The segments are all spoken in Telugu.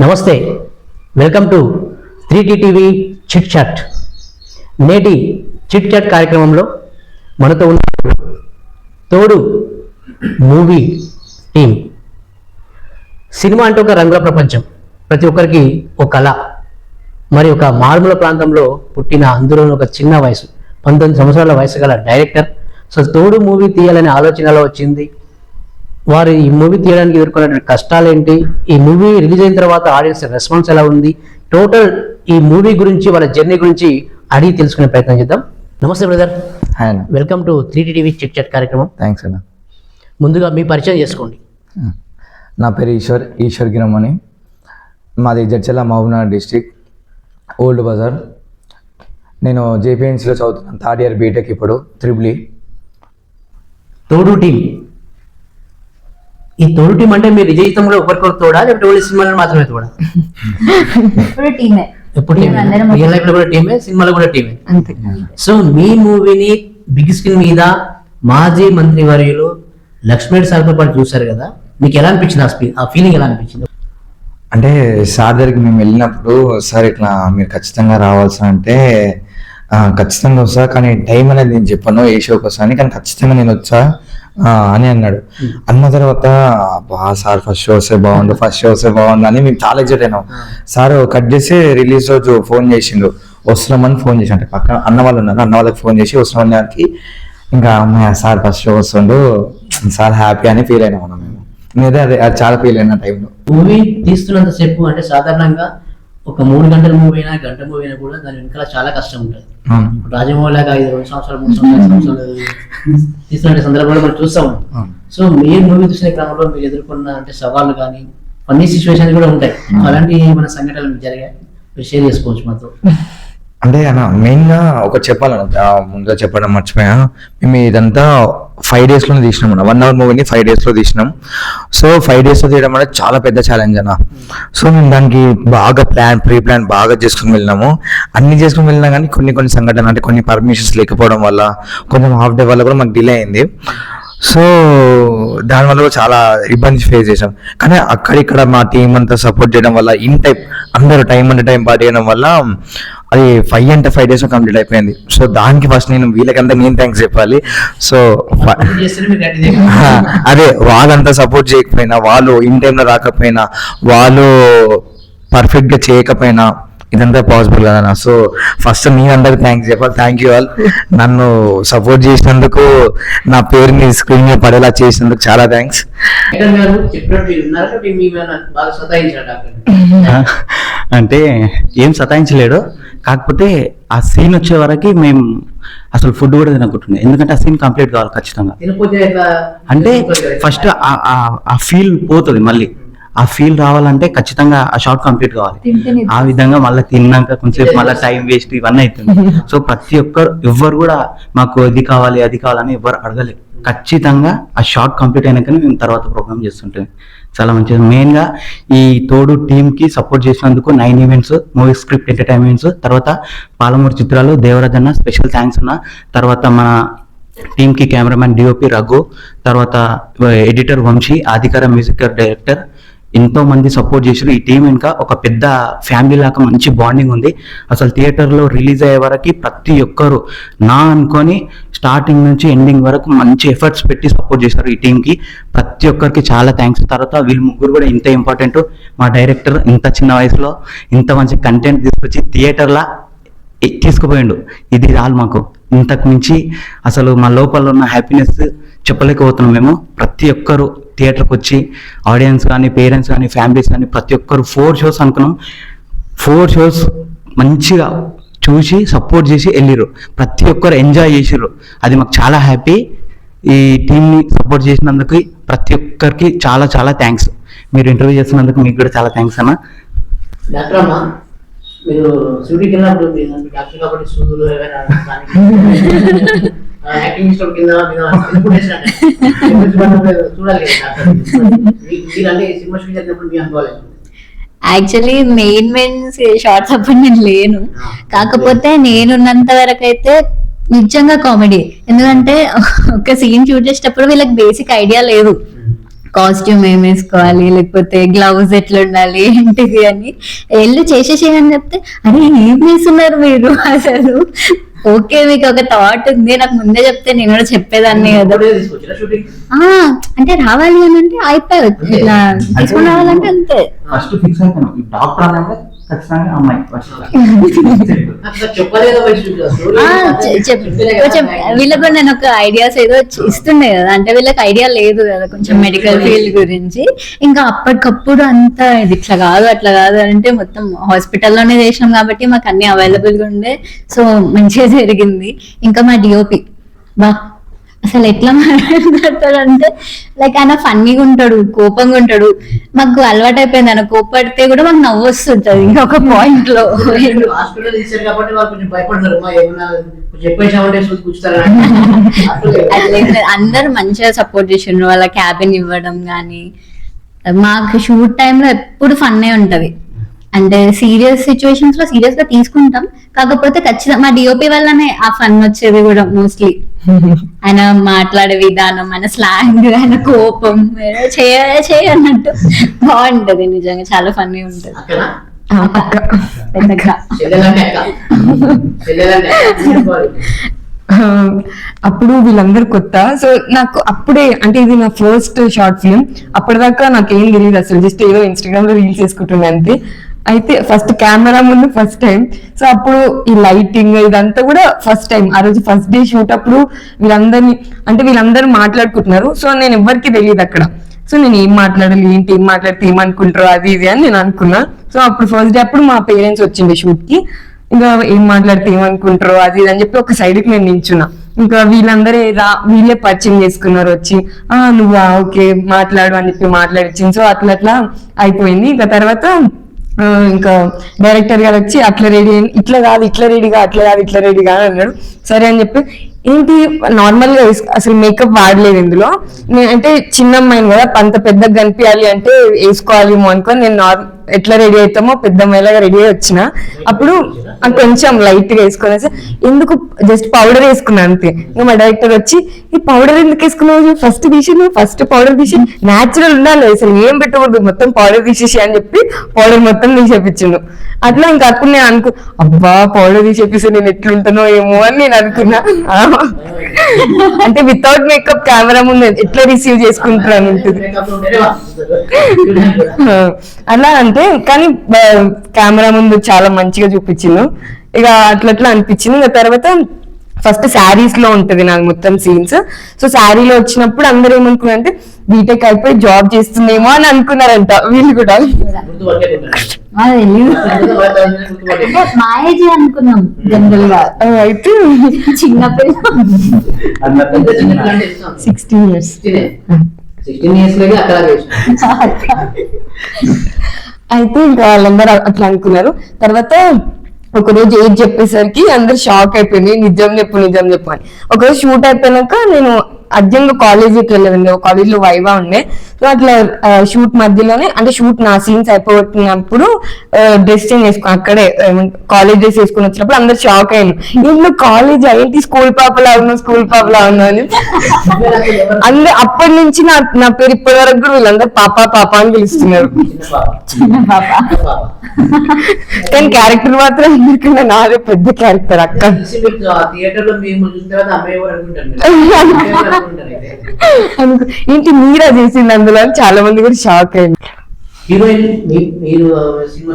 నమస్తే. Welcome to three TV chit chat. నేటి చిట్ చాట్ కార్యక్రమంలో మనతో ఉన్న తోడు మూవీ టీం సినిమా అంటే ఒక రంగుల ప్రపంచం. ప్రతి ఒక్కరికి ఒక కళ. మరి ఒక మారుమూల ప్రాంతంలో పుట్టిన అందులో ఒక చిన్న వయసు పంతొమ్మిది సంవత్సరాల వయసు గల డైరెక్టర్. సో తోడు మూవీ తీయాలనే ఆలోచనలో వచ్చింది వారు ఈ మూవీ తీయడానికి ఎదుర్కొన్న కష్టాలు ఏంటి ఈ మూవీ రిలీజ్ అయిన తర్వాత ఆడియన్స్ రెస్పాన్స్ ఎలా ఉంది? టోటల్ ఈ మూవీ గురించి వాళ్ళ జర్నీ గురించి అడిగి తెలుసుకునే ప్రయత్నం చేద్దాం. నమస్తే brother. Welcome to three TV chit chat కార్యక్రమం. థ్యాంక్స్ అన్న. ముందుగా మీ పరిచయం చేసుకోండి. నా పేరు ఈశ్వర్ ఈశ్వర్ గిరం అని మాది Jadcherla Mahabubnagar district old bazaar. నేను జేపీఎన్సీలో చదువుతున్నాను థర్డ్ ఇయర్ బీటెక్ ఇప్పుడు త్రిబుల్ తోడు టీం. ఈ తోడు టీం అంటే మీరు విజయితంలో ఒకరికొకరు తోడా? లేకపోతే ఓన్లీ సినిమాలో మాత్రమే తోడా? ఇప్పుడు టీమే. ఎప్పుడు రియల్ లైఫ్లో కూడా టీమే సినిమాలో కూడా టీమే. అంతే. సో మీ మూవీని బిగ్ స్క్రీన్ మీద మాజీ మంత్రి వర్యులు లక్ష్మణ్ సార్తో పాటు చూశారు కదా? మీకు ఎలా అనిపించింది ఆ స్పీ- ఆ ఫీలింగ్ ఎలా అనిపించింది? అంటే సార్ దగ్గరికి మేము వెళ్ళినప్పుడు సార్ ఇట్లా మీరు ఖచ్చితంగా రావాల్సి అంటే "ఆ, ఖచ్చితంగా వస్తా కానీ టైం అనేది నేను చెప్పాను ఏ షోకి వస్తా అని కానీ ఖచ్చితంగా నేను వచ్చా. అని అన్నాడు. అన్న తర్వాత బా సార్ ఫస్ట్ షో వస్తే బాగుండు ఫస్ట్ షో వస్తే బాగుండు అని మేము చాలా ఎగ్జైట్ అయినాం. సార్ కట్ చేసి రిలీజ్ రోజు ఫోన్ చేసిండు. వస్తున్నామని ఫోన్ చేసి అంటే పక్కన అన్న వాళ్ళు ఉన్నారు. అన్న వాళ్ళకి ఫోన్ చేసి వస్తున్నామని దానికి ఇంకా అమ్మాయి సార్ ఫస్ట్ షో వస్తుండు. సార్ హ్యాపీ అని ఫీల్ అయినాం అన్న మేము. నేనే అదే అది చాలా ఫీల్ అయిన టైంలో మూవీ తీస్తున్నంత సేపు అంటే సాధారణంగా ఒక మూడు గంటల మూవీ అయినా గంట మూవీ అయినా కూడా దాని వెనకాల చాలా కష్టం ఉంటుంది. రాజమౌళి లాగా ఐదు రెండు సంవత్సరాలు మూడు సంవత్సరాలు సంవత్సరాలు తీస్తున్న సందర్భంలో మనం చూస్తా. అవును. సో మీరు మూవీ చూసిన క్రమంలో మీరు ఎదుర్కొన్న అంటే సవాళ్ళు కానీ ఫన్నీ సిచ్యువేషన్స్ కూడా ఉంటాయి. అలాంటి మన సంఘటనలు జరిగాయి? షేర్ చేసుకోవచ్చు మాతో. అంటే అన్న మెయిన్గా ఒక చెప్పాలన్న ముందుగా చెప్పడం మర్చిపోయా. మేము ఇదంతా ఫైవ్ డేస్లోనే తీసినాం అన్న. వన్ అవర్ మూవీని ఫైవ్ డేస్లో తీసినాం. సో ఫైవ్ డేస్లో తీయడం అనేది చాలా పెద్ద ఛాలెంజ్ అన్న. సో మేము దానికి బాగా ప్లాన్ ప్రీ ప్లాన్ బాగా చేసుకుని వెళ్ళినాము. అన్ని చేసుకుని వెళ్ళినా కానీ కొన్ని కొన్ని సంఘటనలు అంటే కొన్ని పర్మిషన్స్ లేకపోవడం వల్ల కొంచెం హాఫ్ డే వల్ల కూడా మాకు డిలే అయింది. సో దానివల్ల కూడా చాలా ఇబ్బంది ఫేస్ చేసాం కానీ అక్కడిక్కడ మా టీం అంతా సపోర్ట్ చేయడం వల్ల ఇన్ టైం అందరూ టైం అంటే టైం పాటు చేయడం వల్ల అది ఫైవ్ అంటే ఫైవ్ డేస్ కంప్లీట్ అయిపోయింది. సో దానికి ఫస్ట్ నేను వీళ్ళకంతా నేను థ్యాంక్స్ చెప్పాలి. సో అదే వాళ్ళంతా సపోర్ట్ చేయకపోయినా వాళ్ళు ఇన్ టైంలో రాకపోయినా వాళ్ళు పర్ఫెక్ట్గా చేయకపోయినా ఇదంతా పాసిబుల్ కదా సో ఫస్ట్ మీ అందరికి థ్యాంక్స్ చెప్పాలి థ్యాంక్ యూ ఆల్ నన్ను సపోర్ట్ చేసినందుకు నా పేరుని స్క్రీన్ మీద పడేలా చేసినందుకు చాలా థ్యాంక్స్ అంటే ఏం సతాయించలేడు. కాకపోతే ఆ సీన్ వచ్చే వరకు మేము అసలు ఫుడ్ కూడా తినకుంటుండే. ఎందుకంటే ఆ సీన్ కంప్లీట్ కావాలి ఖచ్చితంగా? అంటే? ఫస్ట్ ఆ ఫీల్ పోతుంది మళ్ళీ. ఆ ఫీల్ రావాలంటే ఖచ్చితంగా ఆ షార్ట్ కంప్లీట్ కావాలి. ఆ విధంగా మళ్ళీ తిన్నాక కొంచెం మళ్ళీ టైం వేస్ట్ ఇవన్నీ అవుతుంది సో ప్రతి ఒక్కరు ఎవ్వరు కూడా మాకు ఇది కావాలి అది కావాలని ఎవరు అడగలేదు. ఖచ్చితంగా ఆ షార్ట్ కంప్లీట్ అయినాకనే మేము తర్వాత ప్రోగ్రామ్ చేస్తుంటాం. చాలా మంచిది. మెయిన్గా ఈ తోడు టీమ్కి సపోర్ట్ చేసినందుకు nine events movie script entertainments తర్వాత పాలమూరు చిత్రాలు దేవరాజ్ అన్న స్పెషల్ థ్యాంక్స్ అన్న తర్వాత మన టీమ్కి కెమెరామ్యాన్ డిఓపి రఘు తర్వాత editor Vamshi Adikara music director ఎంతో మంది సపోర్ట్ చేశారు. ఈ టీం ఇంకా ఒక పెద్ద ఫ్యామిలీ లాగా మంచి బాండింగ్ ఉంది. అసలు థియేటర్లో రిలీజ్ అయ్యే వరకు ప్రతి ఒక్కరు నా అనుకొని స్టార్టింగ్ నుంచి ఎండింగ్ వరకు మంచి ఎఫర్ట్స్ పెట్టి సపోర్ట్ చేశారు ఈ టీంకి ప్రతి ఒక్కరికి చాలా థ్యాంక్స్ తర్వాత వీళ్ళు ముగ్గురు కూడా ఇంత ఇంపార్టెంట్ మా డైరెక్టర్ ఇంత చిన్న వయసులో ఇంత మంచి కంటెంట్ తీసుకొచ్చి థియేటర్లా తీసుకుపోయిండు. ఇది రాలు మాకు. ఇంతకు మించి అసలు మా లోపల ఉన్న హ్యాపీనెస్ చెప్పలేకపోతున్నాం మేము ప్రతి ఒక్కరు థియేటర్కి వచ్చి ఆడియన్స్ కానీ పేరెంట్స్ కానీ ఫ్యామిలీస్ కానీ ప్రతి ఒక్కరు ఫోర్ షోస్ అనుకున్నాం. ఫోర్ షోస్ మంచిగా చూసి సపోర్ట్ చేసి వెళ్ళిర్రు. ప్రతి ఒక్కరు ఎంజాయ్ చేసిర్రు. అది మాకు చాలా హ్యాపీ. ఈ టీంని సపోర్ట్ చేసినందుకు ప్రతి ఒక్కరికి చాలా చాలా థ్యాంక్స్. మీరు ఇంటర్వ్యూ చేస్తున్నందుకు మీకు కూడా చాలా థ్యాంక్స్ అన్న. డాక్టర్ అమ్మ మీరు షూటింగ్కి వెళ్ళినప్పుడు డాక్టర్ కాబట్టి సూదులు ఏమైనా యాక్టింగ్ కింద చూడాలి అంటే సినిమా మీ అనుకోవాలి యాక్చువల్లీ మెయిన్ మెయిన్ షార్ట్స్ అప్పుడు నేను లేను. కాకపోతే నేనున్నంత వరకు అయితే నిజంగా కామెడీ ఎందుకంటే ఒక సీన్ షూట్ చేసేటప్పుడు వీళ్ళకి బేసిక్ ఐడియా లేదు. కాస్ట్యూమ్ ఏం వేసుకోవాలి లేకపోతే గ్లౌజ్ ఎట్లా ఉండాలి ఏంటిది అని. వెళ్ళి చేసేసేయ్ అని చెప్తే అరే ఏం చేస్తున్నారు మీరు? అసలు ఓకే మీకు ఒక థాట్ ఉంది. నాకు ముందే చెప్తే నేను కూడా చెప్పేదాన్ని కదా. ఆ, అంటే రావాలి అని అంటే అయిపోయి ఇట్లా తీసుకుని రావాలంటే అంతే. ఫస్ట్ ఫిక్స్ డాక్టర్ ఖచ్చితంగా అమ్మాయి కొంచెం వీళ్ళకు నేను ఒక ఐడియాస్ ఏదో ఇస్తుండే కదా అంటే వీళ్ళకి ఐడియా లేదు కదా కొంచెం మెడికల్ ఫీల్డ్ గురించి. ఇంకా అప్పటికప్పుడు అంతా ఇది ఇట్లా కాదు అట్లా కాదు అంటే మొత్తం హాస్పిటల్లోనే చేసినాం కాబట్టి మాకు అన్ని అవైలబుల్గా ఉండే సో మంచిగా జరిగింది. ఇంకా మా డిఓపి బా అసలు ఎట్లా మాట్లాడతాడు అంటే లైక్ ఆయన ఫన్నీగా ఉంటాడు కోపంగా ఉంటాడు. మాకు అలవాటు అయిపోయింది ఆయన కోపడితే కూడా మాకు నవ్వు వస్తుంటది ఇంకొక పాయింట్లో. అందరూ మంచిగా సపోర్ట్ చేసిండ్రు. వాళ్ళ క్యాబిన్ ఇవ్వడం కానీ మాకు షూట్ టైంలో ఎప్పుడు ఫన్నే ఉంటది. అంటే సీరియస్ సిచ్యువేషన్స్లో సీరియస్గా తీసుకుంటాం. కాకపోతే ఖచ్చితంగా మా డిఓపి వల్లనే ఆ ఫన్ వచ్చేది కూడా మోస్ట్లీ ఆయన మాట్లాడే విధానం ఆయన స్లాంగ్ ఆయన కోపం చేయ చేయ అన్నట్టు బాగుంటది నిజంగా చాలా ఫన్నీ ఉంటది. అప్పుడు వీళ్ళందరూ కొత్త. సో నాకు అప్పుడే అంటే ఇది నా ఫస్ట్ షార్ట్ ఫిల్మ్ అప్పటిదాకా నాకు ఏం తెలియదు అసలు. జస్ట్ ఏదో ఇన్స్టాగ్రామ్లో రీల్స్ చేసుకుంటున్నా అంతే. అయితే ఫస్ట్ కెమెరా ముందు ఫస్ట్ టైం సో అప్పుడు ఈ లైటింగ్ ఇదంతా కూడా ఫస్ట్ టైం ఆ రోజు ఫస్ట్ డే షూట్ అప్పుడు వీళ్ళందరినీ అంటే వీళ్ళందరూ మాట్లాడుకుంటున్నారు. సో నేను ఎవరికి తెలియదు అక్కడ. సో నేను ఏం మాట్లాడాలి ఏంటి ఏం మాట్లాడితే ఏమనుకుంటారు అది ఇది అని నేను అనుకున్నా. సో అప్పుడు ఫస్ట్ డే అప్పుడు మా పేరెంట్స్ వచ్చింది షూట్కి. ఇంకా ఏం మాట్లాడితే ఏమనుకుంటారు అది ఇది అని చెప్పి ఒక సైడ్కి నేను నించున్నా ఇంకా వీళ్ళందరూ రా వీళ్ళే పరిచయం చేసుకున్నారు వచ్చి. ఆ నువ్వు? ఓకే మాట్లాడు అని చెప్పి మాట్లాడిచ్చింది. సో అట్లా అట్లా అయిపోయింది. ఇంకా తర్వాత ఇంకా డైరెక్టర్ గారు వచ్చి అట్లా రెడీ ఇట్లా కాదు ఇట్లా రెడీగా అట్లా కాదు ఇట్లా రెడీగా అని అన్నాడు. సరే అని చెప్పి ఏంటి నార్మల్గా అసలు మేకప్ వాడలేదు ఇందులో. నేను అంటే చిన్న అమ్మాయిని కదా అంత పెద్దగా కనిపించాలి అంటే వేసుకోవాలేమో అనుకో నేను నార్మల్ ఎట్లా రెడీ అవుతామో పెద్ద అమ్మాయిలాగా రెడీ అయి వచ్చిన. అప్పుడు కొంచెం లైట్గా వేసుకునేసి ఎందుకు జస్ట్ పౌడర్ వేసుకున్నా అంతే. ఇంకా మా డైరెక్టర్ వచ్చి ఈ పౌడర్ ఎందుకు వేసుకున్నావు? ఫస్ట్ తీసి ఫస్ట్ పౌడర్ తీసి నాచురల్ ఉండాలి అసలు ఏం పెట్టకూడదు మొత్తం పౌడర్ తీసేసి అని చెప్పి పౌడర్ మొత్తం తీసేపించిండు అట్లా ఇంకా అప్పుడు నేను అనుకు అబ్బా పౌడర్ తీసేపిస్తే నేను ఎట్లుంటానో ఏమో అని నేను అనుకున్నా. అంటే వితౌట్ మేకప్ కెమెరా ముందు ఎట్లా రిసీవ్ చేసుకుంటాను ఉంటుంది. అలా అంటే కానీ కెమెరా ముందు చాలా మంచిగా చూపించిండు. ఇక అట్లా అట్లా అనిపించింది. ఇక తర్వాత ఫస్ట్ శారీస్లో ఉంటది నాకు మొత్తం సీన్స్ సో శారీలో వచ్చినప్పుడు అందరూ ఏమనుకున్నారు అంటే బీటెక్ అయిపోయి జాబ్ చేస్తుందేమో అని అనుకున్నారంట. వీళ్ళు కూడా. అనుకున్నాం జనరల్గా అయితే చిన్న సిక్స్టీన్ ఇయర్స్ అయితే ఇంకా వాళ్ళందరూ అట్లా అనుకున్నారు. తర్వాత ఒక రోజు ఏది చెప్పేసరికి అందరు షాక్ అయిపోయింది నిజం చెప్పు నిజం చెప్పు అని. ఒకరోజు షూట్ అయిపోయినాక నేను అర్జెంట్ కాలేజీకి వెళ్ళాను కాలేజ్లో వైవా ఉండే. సో అట్లా షూట్ మధ్యలోనే అంటే షూట్ నా సీన్స్ అయిపోతున్నప్పుడు డ్రెస్ చేంజ్ వేసుకో అక్కడే కాలేజ్ డ్రెస్ వేసుకుని వచ్చినప్పుడు అందరు షాక్ అయ్యాను ఇల్లు కాలేజ్? ఏంటి స్కూల్ పాపలా ఉన్నావు? స్కూల్ పాపలా ఉన్నావు? అని. అందరు అప్పటి నుంచి నా నా పేరు ఇప్పటి వరకు కూడా వీళ్ళందరూ పాప పాప అని పిలుస్తున్నారు. కానీ క్యారెక్టర్ మాత్రం అందరికన్నా నాదే పెద్ద క్యారెక్టర్ అక్క. తెలిసి మీకు ఆ థియేటర్లో మేము చూసిన తర్వాత అమ్మాయి ఏంటి మీరా చేసింది అందులో చాలా మంది కూడా షాక్ అయింది మీరు సినిమా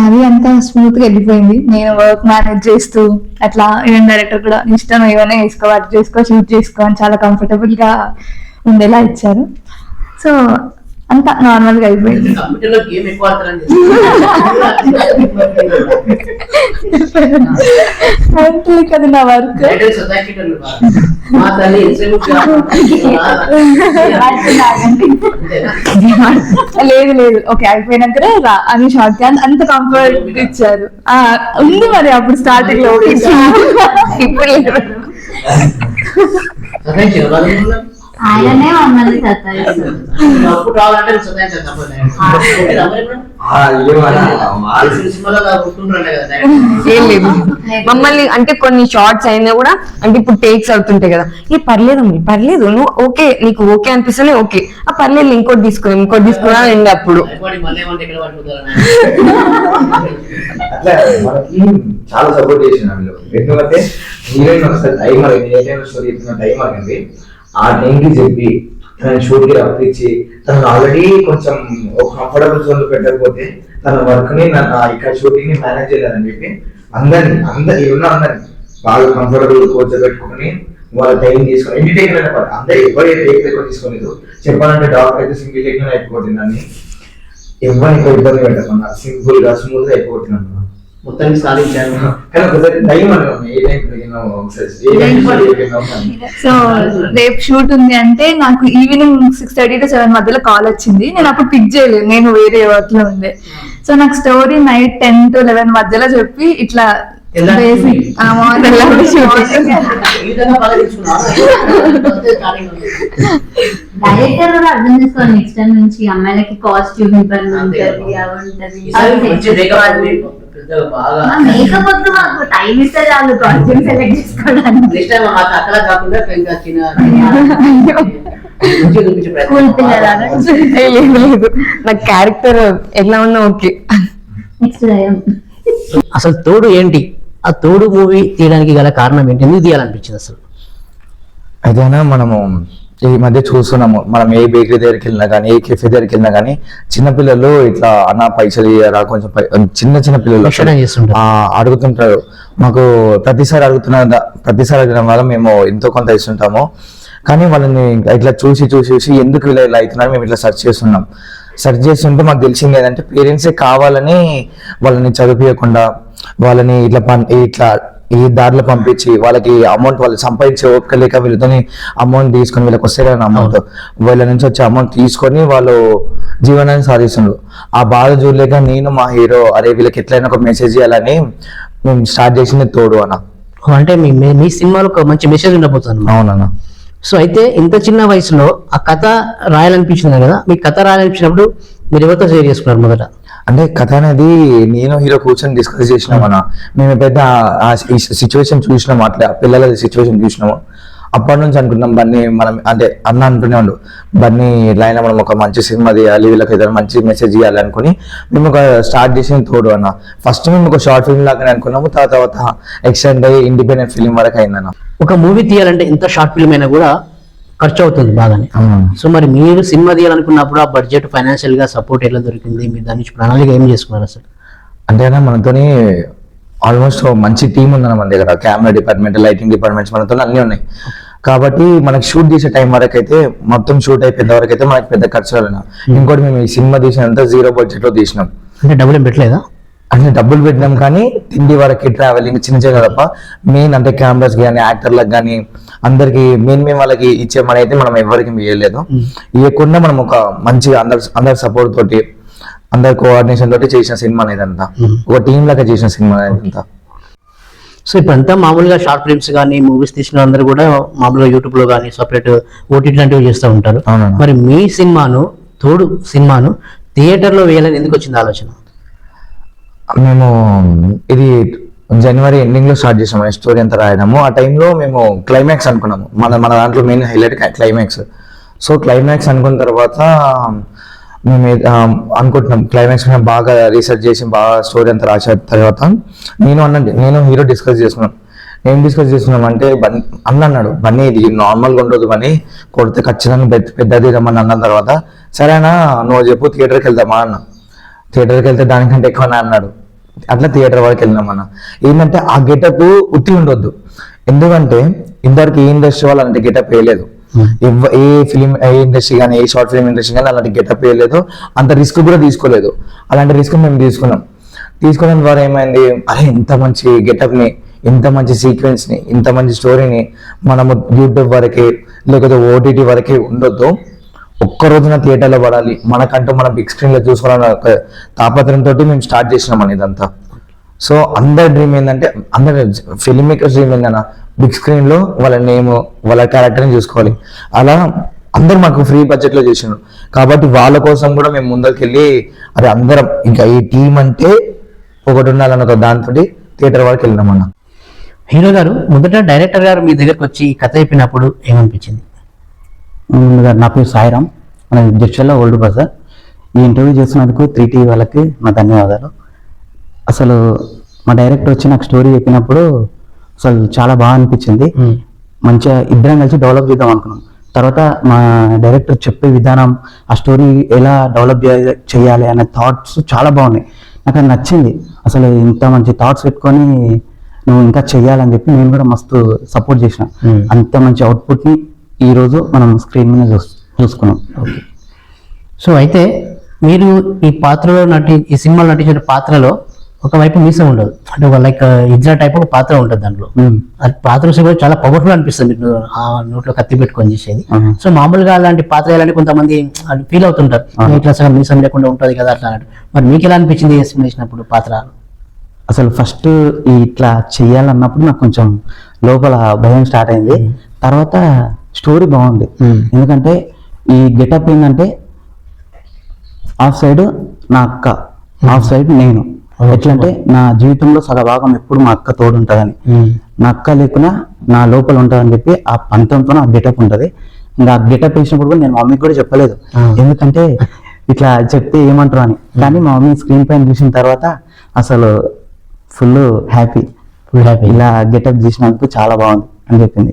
అది అంతా స్మూత్గా వెళ్ళిపోయింది. నేను వర్క్ మేనేజ్ చేస్తూ అట్లా ఈవెన్ డైరెక్టర్ కూడా ఇష్టం ఏమైనా వేసుకో అటు చేసుకో షూట్ చేసుకో అని చాలా కంఫర్టబుల్గా ఉండేలా ఇచ్చారు. సో అంతా నార్మల్గా అయిపోయింది. కంప్యూటర్లో గేమ్ ఎక్కువ ఆడతారని అంటే అది నా వర్క్? లేదు లేదు. ఓకే అయిపోయినాకనే రా. అని షార్ట్కి అంత కంఫర్ట్ ఇచ్చారు. ఉంది మరి అప్పుడు స్టార్టింగ్లో ఇప్పుడు ఆయననే మమ్మల్ని సత్తాయిస్తారు అప్పుడు రావాలంటే. ఏం లేదు. మమ్మల్ని అంటే కొన్ని షార్ట్స్ అయినా కూడా అంటే ఇప్పుడు టేక్స్ అవుతుంటాయి కదా. ఏ పర్లేదు అమ్మ పర్లేదు. నువ్వు ఓకే నీకు ఓకే అనిపిస్తేనే ఓకే. ఆ పర్లేదు ఇంకోటి తీసుకుని ఇంకోటి తీసుకున్నా అండి అప్పుడు. చాలా సపోర్ట్ చేసిన ఎందుకంటే హీరోయిన్ వస్తుంది టైం అడిగింది ఏ ఆ టైంకి చెప్పి తన షూట్కి రప్పించి తను ఆల్రెడీ కొంచెం ఒక కంఫర్టబుల్ జోన్ పెట్టకపోతే తన వర్క్ని నా- ఇక్కడ షూటింగ్ని మేనేజ్ చేయాలని చెప్పి అందరిని అందరి ఉన్న అందరిని బాగా కంఫర్టబుల్ కోచ్ పెట్టుకొని వాళ్ళ టైం తీసుకొని ఎంటర్టైన్మెంట్ టైం అందరు ఎవరు టేక్ ఎక్కువ తీసుకోలేదు. చెప్పాలంటే డాక్టర్ అయితే సింగిల్ టేక్ అయిపోతుంది అని ఎవరిని ఎక్కువ ఇబ్బంది పెట్టకుండా సింపుల్గా స్మూత్ అయిపోతున్నాను మొత్తానికి సాధించారు. సో రేపు షూట్ ఉంది అంటే నాకు evening six thirty to seven మధ్యలో కాల్ వచ్చింది. నేను అప్పుడు పిక్ చేయలేదు. నేను వేరే వర్క్లో ఉండే. సో నాకు story night ten to eleven మధ్యలో చెప్పి ఇట్లా డైరెక్టర్ కూడా అర్థం చేసుకోవాలి. నెక్స్ట్ టైం నుంచి అమ్మాయిలకి కాస్ట్యూమ్ మేకప్ వద్దు మాకు టైం ఇస్తే చాలు కాస్ట్యూమ్ సెలెక్ట్ చేసుకోవడానికి. నెక్స్ట్ టైం మాకు అక్కడ కాకుండా లేదు నాకు క్యారెక్టర్ ఎట్లా ఉన్నా ఓకే. నెక్స్ట్ అసలు తోడు ఏంటి? ఆ తోడు మూవీ తీయడానికి గల కారణం ఏంటి? ఎందుకు తీయాలనిపించింది అసలు? అదేనా మనము ఈ మధ్య చూస్తున్నాము. మనం ఏ బేకరీ దగ్గరికి వెళ్ళినా కానీ ఏ కెఫే దగ్గరికి వెళ్ళినా కానీ చిన్నపిల్లలు ఇట్లా అన్న పైసలు ఇయ్యరా కొంచెం చిన్న చిన్న పిల్లలు అడుగుతుంటారు. మాకు ప్రతిసారి అడుగుతున్న ప్రతిసారి అడగడం వల్ల మేము ఎంతో కొంత ఇస్తుంటాము. కానీ వాళ్ళని ఇట్లా చూసి చూసి చూసి ఎందుకు ఇలా ఇలా అవుతున్నారు మేము ఇట్లా సెర్చ్ చేస్తున్నాం. సెర్చ్ చేస్తుంటే మాకు తెలిసింది ఏంటంటే పేరెంట్సే కావాలని వాళ్ళని చదివించకుండా వాళ్ళని ఇట్లా ఇట్లా ఈ దారిలో పంపించి వాళ్ళకి అమౌంట్ వాళ్ళు సంపాదించే ఓపిక లేక వీళ్ళతోని అమౌంట్ తీసుకొని వీళ్ళకి వస్తే అమౌంట్ వీళ్ళ నుంచి వచ్చే అమౌంట్ తీసుకొని వాళ్ళు జీవనాన్ని సాధిస్తుండ్రు. ఆ బాధ చూడలేక నేను మా హీరో అరే వీళ్ళకి ఎట్లయినా ఒక మెసేజ్ ఇవ్వాలని మేము స్టార్ట్ చేసింది తోడు అన్న. అంటే మీ మీ- మీ సినిమాలో ఒక మంచి మెసేజ్ ఉండబోతుంది అవునన్నా. సో అయితే ఇంత చిన్న వయసులో ఆ కథ రాయాలనిపించింది కదా మీకు కథ రాయాలనిపించినప్పుడు మీరు ఎవరితో షేర్ చేసుకున్నారు మొదట? అంటే కథ అనేది నేను హీరో కూర్చొని డిస్కస్ చేసినాం అన్న. మేము పెద్ద సిచ్యువేషన్ చూసినాం అట్లా పిల్లల సిచ్యువేషన్ చూసినాము. అప్పటి నుంచి అనుకున్నాం బన్నీ మనం అంటే అన్న అనుకునే ఉండు. బన్నీ లైన్ మనం ఒక మంచి సినిమా తీయాలి వీళ్ళకి ఏదైనా మంచి మెసేజ్ ఇవ్వాలి అనుకుని మేము ఒక స్టార్ట్ చేసిన తోడు అన్న. ఫస్ట్ మేము ఒక షార్ట్ ఫిల్మ్ లాగానే అనుకున్నాము తర్వాత తర్వాత ఎక్స్టెండ్ అయ్యి ఇండిపెండెంట్ ఫిల్మ్ వరకు అయిందన్న ఒక మూవీ తీయాలంటే ఎంత షార్ట్ ఫిల్మ్ అయినా కూడా ఖర్చు అవుతుంది బాగానే సో మరి మీరు సినిమా తీయాలనుకున్నప్పుడు ఆ బడ్జెట్ ఫైనాన్షియల్గా సపోర్ట్ ఎలా దొరికింది? మీరు దాని నుంచి ప్రణాళిక ఏం చేసుకున్నారు అసలు? అంటే అన్న మనతోని ఆల్మోస్ట్ మంచి టీం ఉందన్న మన దగ్గర. కెమెరా డిపార్ట్మెంట్ లైటింగ్ డిపార్ట్మెంట్స్ మనతో అన్నీ ఉన్నాయి. కాబట్టి మనకి షూట్ చేసే టైం వరకు అయితే మొత్తం షూట్ అయిపోయిన వరకు అయితే మనకి పెద్ద ఖర్చు రాలేదు ఇంకోటి మేము ఈ సినిమా తీసినంత జీరో బడ్జెట్లో తీసినాం. అంటే డబ్బులు పెట్టలేదా? అంటే డబ్బులు పెట్టినాం కానీ తిండి వరకు ట్రావెలింగ్ చిన్న చిన్న తప్ప మెయిన్ అంటే కెమెరాస్ కానీ యాక్టర్లకు కానీ అందరికి మెయిన్ మేము వాళ్ళకి ఇచ్చే మనీ అయితే మనం ఎవరికి ఇవ్వలేదు ఇవ్వకుండా మనం ఒక మంచి అందరి అందరి సపోర్ట్ తోటి అందరి కోఆర్డినేషన్ తోటి చేసిన సినిమా ఇదంతా ఒక టీం లాగా చేసిన సినిమా ఇదంతా సో ఇప్పుడంతా మామూలుగా షార్ట్ ఫిల్మ్స్ కానీ మూవీస్ తీసిన అందరూ కూడా మామూలుగా యూట్యూబ్లో కానీ సపరేట్ ఓటీటీ లాంటివి చేస్తూ ఉంటారు. మరి మీ సినిమాను తోడు సినిమాను థియేటర్లో వేయాలని ఎందుకు వచ్చింది ఆలోచన? మేము ఇది జనవరి ఎండింగ్లో స్టార్ట్ చేసాము ఈ స్టోరీ అంతా రాయడము. ఆ టైంలో మేము క్లైమాక్స్ అనుకున్నాము. మన మన దాంట్లో main highlight climax so climax అనుకున్న తర్వాత మేము అనుకుంటున్నాం. క్లైమాక్స్ మేము బాగా రీసెర్చ్ చేసి బాగా స్టోరీ అంతా రాసిన తర్వాత నేను అన్న నేను హీరో డిస్కస్ చేసుకున్నాం ఏం డిస్కస్ చేస్తున్నాం అంటే బన్ అన్న అన్నాడు బన్నీ ఇది నార్మల్గా ఉండదు బన్నీ. కొడితే ఖచ్చితంగా పెద్ద పెద్దది రమ్మని అన్న తర్వాత సరేనా నువ్వు చెప్పు థియేటర్కి వెళ్దామా అన్న. థియేటర్కి వెళ్తే దానికంటే ఎక్కువ అన్నాడు. అట్లా థియేటర్ వరకు వెళ్ళినాం అన్న. ఏంటంటే ఆ గెటప్ ఉత్తి ఉండొద్దు. ఎందుకంటే ఇంతవరకు ఏ ఇండస్ట్రీ వాళ్ళు అలాంటి గెటప్ వేయలేదు. ఎవ్వ- ఏ ఫిలిం ఏ ఇండస్ట్రీ కానీ ఏ షార్ట్ ఫిల్మ్ ఇండస్ట్రీ కానీ అలాంటి గెటప్ వేయలేదు. అంత రిస్క్ కూడా తీసుకోలేదు. అలాంటి రిస్క్ మేము తీసుకున్నాం. తీసుకోవడం ద్వారా ఏమైంది? అరే ఇంత మంచి గెటప్ని ఇంత మంచి సీక్వెన్స్ని ఇంత మంచి స్టోరీని మనము యూట్యూబ్ వరకే లేకపోతే ఓటీటీ వరకే ఉండొద్దు. ఒక్క రోజున థియేటర్లో పడాలి. మనకంటూ మన బిగ్ స్క్రీన్లో చూసుకోవాలన్న చూసుకోవాలని ఒక తాపత్రయంతో మేము స్టార్ట్ చేసినాం అని ఇదంతా. సో అందరి డ్రీమ్ ఏంటంటే అందరి ఫిల్మ్ మేకర్స్ డ్రీమ్ ఏంటన్నా బిగ్ స్క్రీన్లో వాళ్ళ నేమ్ వాళ్ళ క్యారెక్టర్ని చూసుకోవాలి. అలా అందరు మాకు ఫ్రీ బడ్జెట్లో చేసినారు. కాబట్టి వాళ్ళ కోసం కూడా మేము ముందరికి అరే అందరం ఇంకా ఈ టీం అంటే ఒకటి ఉండాలన్న ఒక దాంతో థియేటర్ వరకు వెళ్ళినామన్నా. అన్న హీరో గారు మొదట డైరెక్టర్ గారు మీ దగ్గరకు వచ్చి కథ చెప్పినప్పుడు ఏమనిపించింది? ముందుగా నా పేరు సాయిరామ్. మన జడ్చల్ల ఓల్డ్ బజార్ ఈ ఇంటర్వ్యూ చేసినందుకు త్రీ టీవీ వాళ్ళకి నా ధన్యవాదాలు. అసలు మా డైరెక్టర్ వచ్చి నాకు స్టోరీ చెప్పినప్పుడు అసలు చాలా బాగా అనిపించింది. మంచిగా ఇద్దరం కలిసి డెవలప్ చేద్దాం అనుకున్నాం. తర్వాత మా డైరెక్టర్ చెప్పే విధానం ఆ స్టోరీ ఎలా డెవలప్ చేయాలి అనే థాట్స్ చాలా బాగున్నాయి. నాకు అది నచ్చింది. అసలు ఇంత మంచి థాట్స్ పెట్టుకొని నువ్వు ఇంకా చెయ్యాలని చెప్పి నేను కూడా మస్తు సపోర్ట్ చేసిన. అంత మంచి అవుట్పుట్ ని ఈ రోజు మనం స్క్రీన్ మీద చూస్ చూసుకున్నాం. సో అయితే మీరు ఈ పాత్రలో నటి ఈ సినిమాలో నటించిన పాత్రలో ఒకవైపు మీసం ఉండదు. అంటే ఒక లైక్ ఇజ్రా టైప్ ఒక పాత్ర ఉంటుంది దాంట్లో. ఆ పాత్ర కూడా చాలా పవర్ఫుల్ అనిపిస్తుంది ఆ నోట్లో కత్తి పెట్టుకొని చేసేది. సో మామూలుగా అలాంటి పాత్ర అలాంటి కొంతమంది ఫీల్ అవుతుంటారు. ఇట్లా సగం మీసం లేకుండా ఉంటుంది కదా అట్లా మరి మీకు ఎలా అనిపించింది ఈ సినిమా చేసినప్పుడు పాత్ర? అసలు ఫస్ట్ ఇట్లా చెయ్యాలన్నప్పుడు నాకు కొంచెం లోపల భయం స్టార్ట్ అయింది. తర్వాత స్టోరీ బాగుంది. ఎందుకంటే ఈ గెటప్ ఏంటంటే హాఫ్ సైడ్ నా అక్క హాఫ్ సైడ్ నేను. ఎట్లా అంటే నా జీవితంలో సగభాగం ఎప్పుడు మా అక్క తోడు ఉంటుందని నా అక్క లేకున్నా నా లోపల ఉంటుందని చెప్పి ఆ పంతంతో ఆ గెటప్ ఉంటది. ఇంకా ఆ గెటప్ వేసినప్పుడు కూడా నేను మమ్మీకి కూడా చెప్పలేదు. ఎందుకంటే ఇట్లా చెప్తే ఏమంటారు అని. కానీ మా మమ్మీ స్క్రీన్ పైన చూసిన తర్వాత అసలు ఫుల్ హ్యాపీ. Full happy. ఇలా గెటప్ చేసినందుకు చాలా బాగుంది అని చెప్పింది.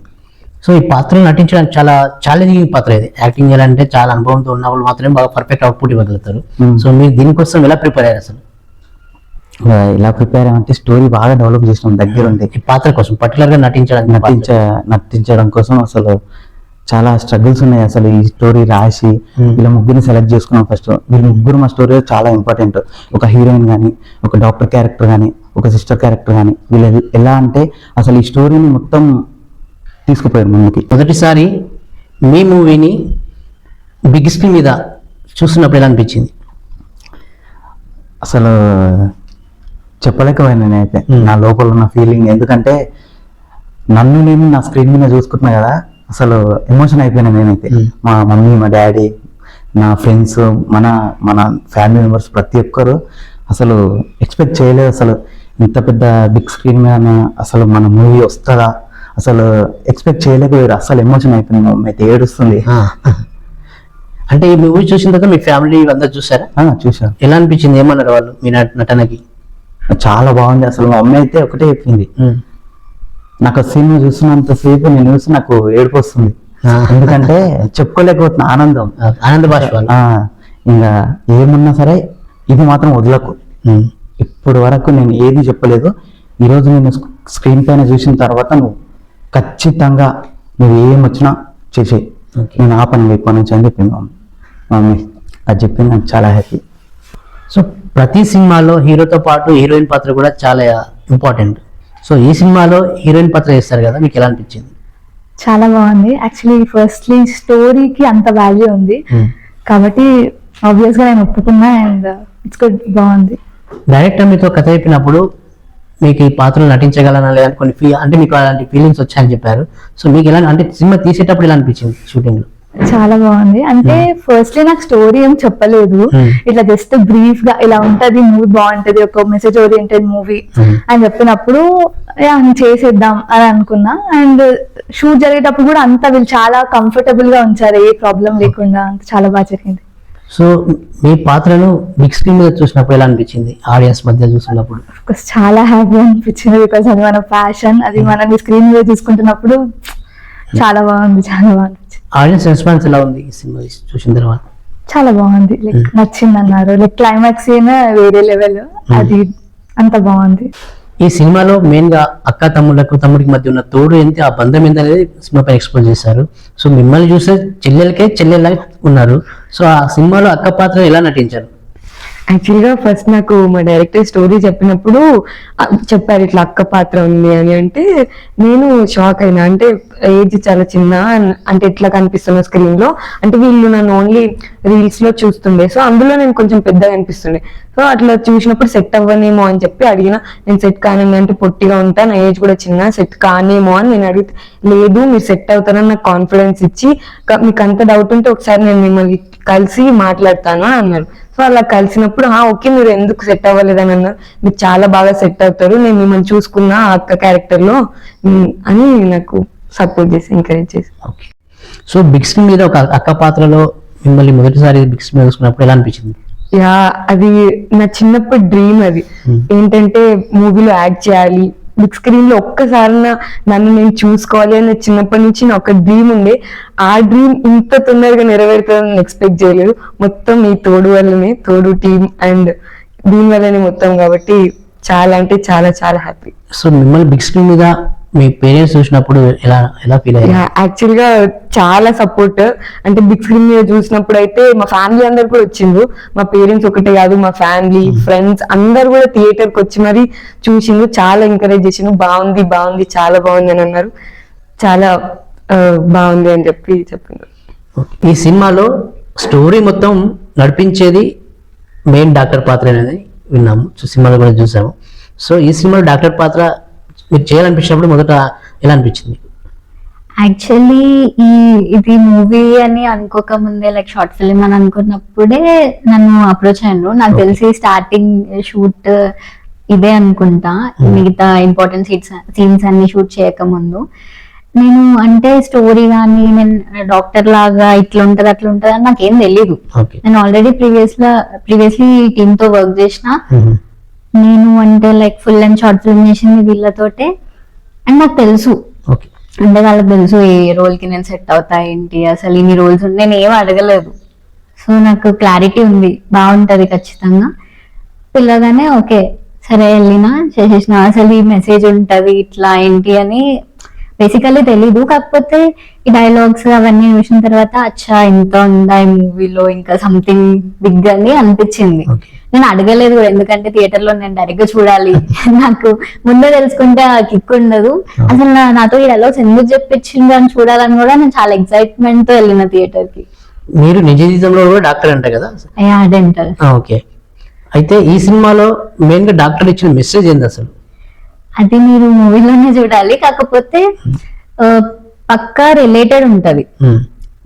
సో ఈ పాత్రను నటించడానికి చాలా ఛాలెంజింగ్ పాత్ర ఇది. యాక్టింగ్ చేయాలంటే చాలా అనుభవంతో ఉన్న వాళ్ళు మాత్రమే బాగా పర్ఫెక్ట్ అవుట్పుట్ ఇవ్వగలుగుతారు. Hmm. సో మీరు దీనికోసం ఎలా ప్రిపేర్ అయ్యారు అసలు? ఇలా ప్రిపేర్ అంటే స్టోరీ బాగా డెవలప్ చేసినాం దగ్గర ఉంది ఈ పాత్ర కోసం పర్టికులర్గా నటించడానికి నటించ నటించడం కోసం అసలు చాలా స్ట్రగుల్స్ ఉన్నాయి. అసలు ఈ స్టోరీ రాసి Hmm. ఇలా ముగ్గురిని సెలెక్ట్ చేసుకున్నాం ఫస్ట్ వీళ్ళు ముగ్గురు మా స్టోరీలో చాలా ఇంపార్టెంట్ ఒక హీరోయిన్ కానీ ఒక డాక్టర్ క్యారెక్టర్ కానీ ఒక సిస్టర్ క్యారెక్టర్ కానీ వీళ్ళు ఎలా అంటే అసలు ఈ స్టోరీని మొత్తం తీసుకుపోయారు ముందుకి. మొదటిసారి మీ మూవీని బిగ్ స్క్రీన్ మీద చూస్తున్నప్పుడు ఎలా అనిపించింది? అసలు చెప్పలేకపోయాను నేనైతే. నా లోపల ఉన్న ఫీలింగ్ ఎందుకంటే నన్ను నేను నా స్క్రీన్ మీద చూసుకుంటున్నా కదా అసలు ఎమోషన్ అయిపోయినా నేనైతే. మా మమ్మీ మా డాడీ నా ఫ్రెండ్స్ మన మన ఫ్యామిలీ మెంబర్స్ ప్రతి ఒక్కరు అసలు ఎక్స్పెక్ట్ చేయలేదు. అసలు ఇంత పెద్ద బిగ్ స్క్రీన్ మీద అసలు మన మూవీ వస్తుందా? అసలు ఎక్స్పెక్ట్ చేయలేకపోయారు. అసలు ఎమోషన్ అయిపోయింది. మమ్మీ అయితే ఏడుస్తుంది. అంటే ఈ మూవీ చూసిన తర్వాత మీ ఫ్యామిలీ అందరు చూసారా? చూశాను ఎలా అనిపించింది? ఏమన్నారు వాళ్ళు మీ నట- నటనకి? చాలా బాగుంది. అసలు మా మమ్మీ అయితే ఒకటే చెప్పింది. నాకు ఆ సినిమా చూస్తున్నంత సేపు నేను చూసి నాకు ఏడుపు వస్తుంది. ఎందుకంటే చెప్పుకోలేకపోతున్నా ఆనందం. ఆనంద భాష ఇంకా ఏమున్నా సరే ఇది మాత్రం వదలకు. ఇప్పటి వరకు నేను ఏది చెప్పలేదు. ఈరోజు నేను స్క్- స్క్రీన్ పైన చూసిన తర్వాత నువ్వు ఖచ్చితంగా నువ్వు ఏం వచ్చినా చేసే. నేను ఆ పని ఇప్పటి నుంచి అని చెప్పింది మా మమ్మీ. అది చెప్పింది నాకు చాలా హ్యాపీ సో ప్రతి సినిమాలో హీరోతో పాటు హీరోయిన్ పాత్ర కూడా చాలా ఇంపార్టెంట్ సో ఈ సినిమాలో హీరోయిన్ పాత్ర చేస్తారు కదా మీకు ఎలా అనిపించింది? చాలా బాగుంది. యాక్చువల్లీ ఫస్ట్లీ స్టోరీకి అంత వాల్యూ ఉంది. కాబట్టి ఆబ్వియస్గా నేను ఒప్పుకున్నా అండ్ ఇట్స్ గుడ్ బాగుంది. డైరెక్టర్ మీతో కథ చెప్పినప్పుడు మీకు ఈ పాత్రలు నటించగలనా లేదా కొన్ని ఫీ అంటే మీకు అలాంటి ఫీలింగ్స్ వచ్చాయని చెప్పారు. సో మీకు ఎలా అంటే సినిమా తీసేటప్పుడు ఎలా అనిపించింది షూటింగ్లో? చాలా బాగుంది. అంటే ఫస్ట్లీ నాకు స్టోరీ ఏం చెప్పలేదు. Hmm. ఇట్లా జస్ట్ బ్రీఫ్గా ఇలా ఉంటది మూవీ బాగుంటది ఒక మెసేజ్ ఓరియంటెడ్ మూవీ Hmm. అని చెప్పినప్పుడు "యా, చేసేద్దాం అని అనుకున్నా. అండ్ షూట్ జరిగేటప్పుడు కూడా అంతా వీళ్ళు చాలా కంఫర్టబుల్గా ఉంచారు. ఏ ప్రాబ్లం లేకుండా అంత చాలా బాగా జరిగింది. సో మీ పాత్రను బిగ్ స్క్రీన్ మీద చూసినప్పుడు ఎలా అనిపించింది? ఆడియన్స్ మధ్య చూసినప్పుడు చాలా హ్యాపీ అనిపించింది బికాస్ అది మన ప్యాషన్ అది మనం స్క్రీన్ మీద చూసుకుంటున్నప్పుడు చాలా బాగుంది చాలా బాగా అనిపించింది ఆడియన్స్ రెస్పాన్స్ ఎలా ఉంది ఈ సినిమా చూసిన తర్వాత? చాలా బాగుంది. లైక్ నచ్చింది అన్నారు లైక్ క్లైమాక్స్ అయినా వేరే లెవెల్ అది అంత బాగుంది. ఈ సినిమాలో మెయిన్గా అక్క తమ్ముళ్ళకు తమ్ముడికి మధ్య ఉన్న తోడు ఏంటి ఆ బంధం ఏంటి అనేది సినిమా పైన ఎక్స్పోజ్ చేశారు. సో మిమ్మల్ని చూస్తే చెల్లెలకే చెల్లెలా ఉన్నారు. సో ఆ సినిమాలో అక్క పాత్ర ఎలా నటించారు? యాక్చువల్గా ఫస్ట్ నాకు మా డైరెక్టర్ స్టోరీ చెప్పినప్పుడు చెప్పారు ఇట్లా అక్క పాత్ర ఉంది అని అంటే నేను షాక్ అయినా. అంటే ఏజ్ చాలా చిన్న అంటే ఎట్లా కనిపిస్తున్న స్క్రీన్లో అంటే వీళ్ళు నన్ను ఓన్లీ రీల్స్లో చూస్తుండే. సో అందులో నేను కొంచెం పెద్దగా అనిపిస్తుండే. సో అట్లా చూసినప్పుడు సెట్ అవ్వనేమో అని చెప్పి అడిగిన నేను సెట్ కానండి అంటే పొట్టిగా ఉంటా నా ఏజ్ కూడా చిన్న సెట్ కానేమో అని నేను అడిగితే లేదు మీరు సెట్ అవుతారని నాకు కాన్ఫిడెన్స్ ఇచ్చి మీకు అంత డౌట్ ఉంటే ఒకసారి నేను మిమ్మల్ని కలిసి మాట్లాడతాను అని అన్నారు. సో అలా కలిసినప్పుడు "ఆ, ఓకే మీరు ఎందుకు సెట్ అవ్వలేదని అన్నారు. మీరు చాలా బాగా సెట్ అవుతారు. నేను మిమ్మల్ని చూసుకున్నా ఆ అక్క క్యారెక్టర్లో అని నాకు సపోర్ట్ చేసి ఎంకరేజ్ చేసి. ఓకే. సో బిగ్ స్క్రీన్ మీద ఒక అక్క పాత్రలో మిమ్మల్ని మొదటిసారి బిగ్ స్క్రీన్ మీద చూసుకున్నప్పుడు ఎలా అనిపించింది? యా అది నా చిన్నప్పటి డ్రీమ్ అది. ఏంటంటే మూవీలో యాడ్ చేయాలి బిగ్ స్క్రీన్లో ఒక్కసారి నన్ను నేను చూసుకోవాలి అని చిన్నప్పటి నుంచి నా ఒక డ్రీమ్ ఉండే. ఆ డ్రీమ్ ఇంత తొందరగా నెరవేరుతుందని ఎక్స్పెక్ట్ చేయలేదు. మొత్తం ఈ తోడు వల్లనే తోడు టీమ్ అండ్ దీని వల్లనే మొత్తం కాబట్టి చాలా అంటే చాలా చాలా హ్యాపీ సో మిమ్మల్ని బిగ్ స్క్రీన్ మీద మీ పేరెంట్స్ చూసినప్పుడు ఎలా ఎలా ఫీల్ అయ్యారు? యాక్చువల్గా చాలా సపోర్ట్ అంటే బిగ్ స్క్రీన్ మీద చూసినప్పుడు అయితే మా ఫ్యామిలీ అందరు కూడా వచ్చిండ్రు. మా పేరెంట్స్ ఒకటే కాదు మా ఫ్యామిలీ ఫ్రెండ్స్ అందరు కూడా థియేటర్కి వచ్చి మరి చూసిండ్రు. చాలా ఎంకరేజ్ చేసిండ్రు. బాగుంది బాగుంది చాలా బాగుంది అని అన్నారు. చాలా బాగుంది అని చెప్పి చెప్పిండ్రు ఈ సినిమాలో స్టోరీ మొత్తం నడిపించేది మెయిన్ డాక్టర్ పాత్ర అనేది విన్నాము. సినిమాలో కూడా చూసాము. సో ఈ సినిమాలో డాక్టర్ పాత్ర మీరు చేయాలనిపించినప్పుడు మొదట ఎలా అనిపించింది? యాక్చువల్లీ ఈ ఇది మూవీ అని అనుకోక ముందే లైక్ షార్ట్ ఫిల్మ్ అని అనుకున్నప్పుడే నన్ను అప్రోచ్ అయ్యారు నాకు తెలిసి స్టార్టింగ్ షూట్ ఇదే అనుకుంటా. మిగతా ఇంపార్టెంట్ సీట్స్ సీన్స్ అన్ని షూట్ చేయక ముందు. నేను అంటే స్టోరీ కానీ నేను డాక్టర్ లాగా ఇట్లా ఉంటది అట్లా ఉంటది అని నాకేం తెలియదు నేను ఆల్రెడీ ప్రీవియస్ లా ప్రీవియస్లీ టీమ్తో వర్క్ చేసిన నేను అంటే like full and short film చేసింది వీళ్ళతోటే. అండ్ నాకు తెలుసు. అంటే వాళ్ళకి తెలుసు ఏ రోల్కి నేను సెట్ అవుతా ఏంటి అసలు ఇన్ని రోల్స్ నేను ఏం అడగలేదు. సో నాకు క్లారిటీ ఉంది. బాగుంటది ఖచ్చితంగా. పిల్లగానే ఓకే సరే వెళ్ళినా చేసేసిన అసలు ఈ మెసేజ్ ఉంటది ఇట్లా ఏంటి అని బేసికల్లీ తెలీదు. కాకపోతే ఈ డైలాగ్స్ అవన్నీ చూసిన తర్వాత అచ్చా ఇంత ఉందా ఈ మూవీలో ఇంకా సంథింగ్ బిగ్ అని అనిపించింది. నేను అడగలేదు కూడా ఎందుకంటే థియేటర్లో నేను డైరెక్ట్గా చూడాలి. నాకు ముందే తెలుసుకుంటే ఆ కిక్ ఉండదు. అసలు నాతో ఈ డైలాగ్స్ ఎందుకు చెప్పించింది అని చూడాలని కూడా నేను చాలా ఎక్సైట్మెంట్తో వెళ్ళిన థియేటర్కి మీరు నిజ జీవితంలో కూడా డాక్టర్ అంట కదా? అయ్యా డెంటల్ ఓకే. అయితే ఈ సినిమాలో మెయిన్గా డాక్టర్ ఇచ్చిన మెసేజ్ ఏంది అసలు? అది మీరు మూవీలోనే చూడాలి. కాకపోతే పక్కా రిలేటెడ్ ఉంటది.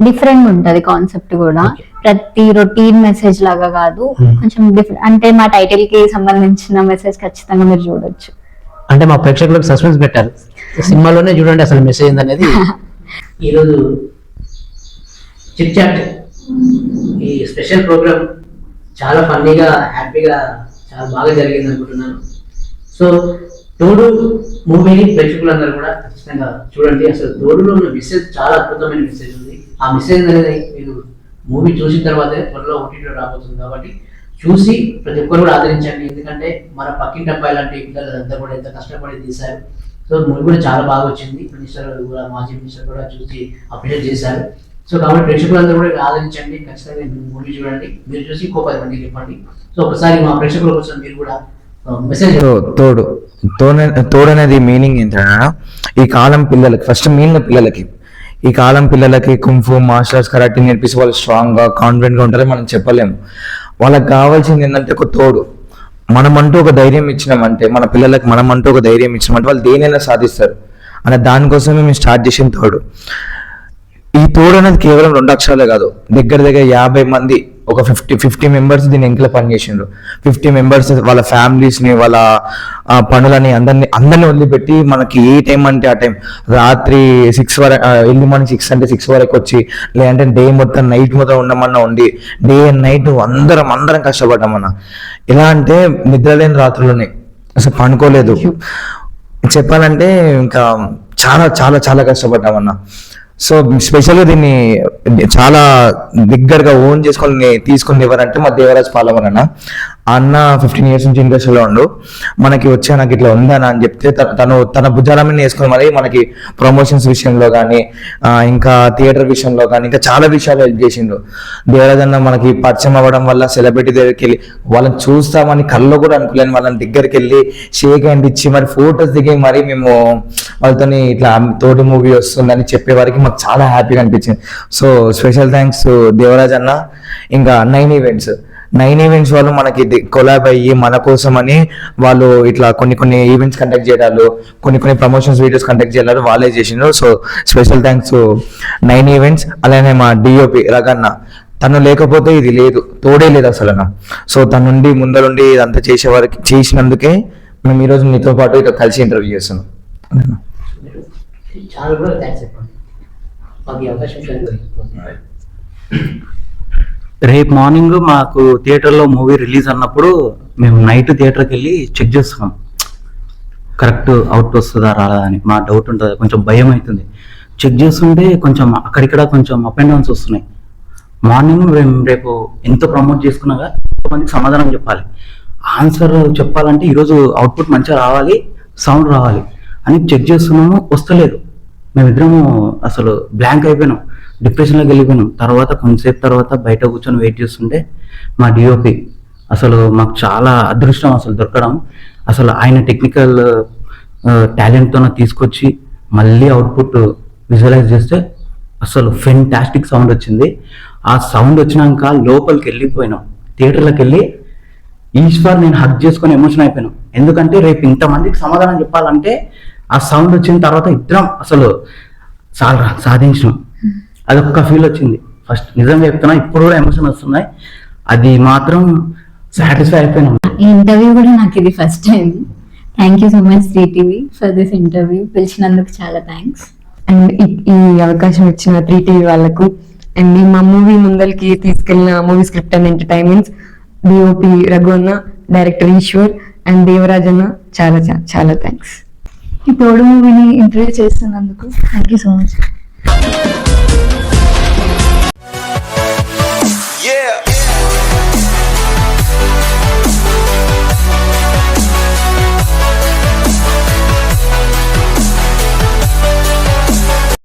డిఫరెంట్ ఉంటది కాన్సెప్ట్ కూడా. ప్రతి రొటీన్ మెసేజ్ లాగా కాదు Hmm. కొంచెం డిఫరెంట్ అంటే మా టైటిల్కి సంబంధించిన మెసేజ్ ఖచ్చితంగా మీరు చూడొచ్చు. అంటే మా ప్రేక్షకులకు సస్పెన్స్ పెట్టారు సినిమాలోనే చూడండి అసలు మెసేజ్ ఏందనేది. ఈరోజు చిట్ చాట్ ఈ స్పెషల్ ప్రోగ్రామ్ చాలా ఫన్నీగా హ్యాపీగా చాలా బాగా జరిగింది అనుకుంటున్నాను. సో తోడు మూవీని ప్రేక్షకులందరూ కూడా ఖచ్చితంగా చూడండి. అసలు తోడులో ఉన్న మెసేజ్ చాలా అద్భుతమైన మెసేజ్ ఉంది. ఆ మెసేజ్ అనేది మీరు మూవీ చూసిన తర్వాతే త్వరలో ఓటీటీలో రాబోతుంది కాబట్టి చూసి ప్రతి ఒక్కరు కూడా ఆదరించండి. ఎందుకంటే మన పక్కింటి అబ్బాయి లాంటి పిల్లలంతా కూడా ఎంత కష్టపడి తీశారు సో మూవీ కూడా చాలా బాగా వచ్చింది. మినిస్టర్ కూడా మాజీ మినిస్టర్ కూడా చూసి అప్రిషియేట్ చేశారు. సో కాబట్టి ప్రేక్షకులందరూ కూడా ఆదరించండి. ఖచ్చితంగా మూవీ చూడండి. మీరు చూసి ఇంకో పది మందికి చెప్పండి సో ఒకసారి మా ప్రేక్షకుల కోసం మీరు కూడా మెసేజ్ తోడు తోడు తోడు అనేది మీనింగ్ ఏంటంటే ఈ కాలం పిల్లలకి ఫస్ట్ మెయిన్ పిల్లలకి ఈ కాలం పిల్లలకి కుంఫు మార్షల్ ఆర్ట్స్ కరాటే నేర్పిస్తే వాళ్ళు స్ట్రాంగ్గా కాన్ఫిడెంట్గా ఉంటారని మనం చెప్పలేము. వాళ్ళకి కావాల్సింది ఏంటంటే ఒక తోడు. మనమంటూ ఒక ధైర్యం ఇచ్చినామంటే మన పిల్లలకి మనమంటూ ఒక ధైర్యం ఇచ్చినామంటే వాళ్ళు దేనైనా సాధిస్తారు. అనే దానికోసమే మేము స్టార్ట్ చేసిన తోడు. ఈ తోడు అనేది కేవలం రెండు అక్షరాలే కాదు. దగ్గర దగ్గర యాభై మంది ఒక ఫిఫ్టీ ఫిఫ్టీ మెంబర్స్ దీని ఇంట్లో పనిచేసిండ్రు ఫిఫ్టీ మెంబర్స్ వాళ్ళ ఫ్యామిలీస్ని వాళ్ళ పనులని అందరిని అందరిని వదిలిపెట్టి మనకి ఏ టైం అంటే ఆ టైం రాత్రి సిక్స్ వరకు ఎర్లీ మార్నింగ్ సిక్స్ అంటే సిక్స్ వరకు వచ్చి లేదంటే డే మొత్తం నైట్ మొత్తం ఉండమన్నా ఉండి డే అండ్ నైట్ అందరం అందరం కష్టపడ్డామన్న ఎలా అంటే నిద్రలేని రాత్రులని అసలు పండుకోలేదు. చెప్పాలంటే ఇంకా చాలా చాలా చాలా కష్టపడ్డామన్న సో స్పెషల్గా దీన్ని చాలా దగ్గరగా ఓన్ చేసుకొని తీసుకుని ఎవరంటే మా దేవరాజ్ పాలవన్ అన్న అన్న ఫిఫ్టీన్ ఇయర్స్ నుంచి ఇండస్ట్రీలో ఉండు. మనకి వచ్చా నాకు ఇట్లా ఉందని అని చెప్తే తను తన భుజాల మీద వేసుకుని మరి మనకి ప్రమోషన్స్ విషయంలో కానీ ఇంకా థియేటర్ విషయంలో కానీ ఇంకా చాలా విషయాలు హెల్ప్ చేసిండు. దేవరాజన్న మనకి పరిచయం అవ్వడం వల్ల సెలబ్రిటీ దగ్గరికి వెళ్ళి వాళ్ళని చూస్తామని కళ్ళు కూడా అనుకోలేని వాళ్ళని దగ్గరికి వెళ్ళి షేక్ హ్యాండ్ ఇచ్చి మరి ఫొటోస్ దిగి మరి మేము వాళ్ళతోని ఇట్లా తోటి మూవీ వస్తుందని చెప్పే వారికి మాకు చాలా హ్యాపీగా అనిపించింది. సో స్పెషల్ థ్యాంక్స్ దేవరాజ్ అన్న ఇంకా నైన్ ఈవెంట్స్ నైన్ ఈవెంట్స్ వాళ్ళు మనకి కొలాబ్ అయ్యి మన కోసం అని వాళ్ళు ఇట్లా కొన్ని కొన్ని ఈవెంట్స్ కండక్ట్ చేయడాలు కొన్ని కొన్ని ప్రమోషన్స్ వీడియోస్ కండక్ట్ చేయాలి వాళ్ళే చేసిండ్రు. So special thanks nine events అలానే మా డిఓపి రగన్న. తను లేకపోతే ఇది లేదు. తోడే లేదు అసలు అన్న. సో తన నుండి ముందరుండి ఇదంతా చేసేవారికి చేసినందుకే మేము ఈరోజు మీతో పాటు ఇట్లా కలిసి ఇంటర్వ్యూ చేస్తున్నాం. చాలా కూడా థ్యాంక్స్ చెప్పండి. మాకు ఈ అవకాశం. రేపు మార్నింగ్ మాకు థియేటర్లో మూవీ రిలీజ్ అన్నప్పుడు మేము నైట్ థియేటర్కి వెళ్ళి చెక్ చేస్తున్నాం కరెక్ట్ అవుట్ వస్తుందా రాదా అని. మా డౌట్ ఉంటుంది కొంచెం భయం అవుతుంది. చెక్ చేస్తుంటే కొంచెం అక్కడిక్కడ కొంచెం అప్ అండ్ డౌన్స్ వస్తున్నాయి. మార్నింగ్ మేము రేపు ఎంత ప్రమోట్ చేసుకున్నాగా మందికి సమాధానం చెప్పాలి. ఆన్సర్ చెప్పాలంటే ఈరోజు అవుట్పుట్ మంచిగా రావాలి సౌండ్ రావాలి. అని చెక్ చేస్తున్నాము వస్తలేదు. మేమిద్దరము అసలు బ్లాంక్ అయిపోయినాం. డిప్రెషన్లోకి వెళ్ళిపోయినాం. తర్వాత కొంతసేపు తర్వాత బయట కూర్చొని వెయిట్ చేస్తుంటే మా డిఓపి అసలు మాకు చాలా అదృష్టం అసలు దొరకడం. అసలు ఆయన టెక్నికల్ టాలెంట్తో తీసుకొచ్చి మళ్ళీ అవుట్పుట్ విజువలైజ్ చేస్తే అసలు ఫెంటాస్టిక్ సౌండ్ వచ్చింది. ఆ సౌండ్ వచ్చినాక లోపలికి వెళ్ళిపోయినాం. థియేటర్లోకి వెళ్ళి ఈశ్వర్ నేను హక్ చేసుకొని ఎమోషన్ అయిపోయాను. ఎందుకంటే రేపు ఇంతమందికి సమాధానం చెప్పాలంటే ఆ సౌండ్ వచ్చిన తర్వాత ఇద్దరం అసలు చాలా సాధించినాం. అదొక ఫీల్ వచ్చింది. ఫస్ట్ నిజంగా చెప్తున్నా ఇప్పుడు కూడా ఎమోషన్ వస్తున్నాయి. అది మాత్రం సాటిస్ఫై అయిపోయినాం. ఈ ఇంటర్వ్యూ కూడా నాకు ఇది first time thank you so much TV for this interview పిలిచినందుకు చాలా థ్యాంక్స్ అండ్ ఈ అవకాశం ఇచ్చిన త్రీ టీవీ వాళ్ళకు అండ్ మా మూవీ ముందరికి తీసుకెళ్ళిన movie script and entertainments DOP రఘువన్న director Eshwar and Devaraj అన్న చాలా చాలా చాలా థ్యాంక్స్ ఈ తోడు మూవీని ఇంటర్వ్యూ చేస్తున్నందుకు thank you so much Yeah.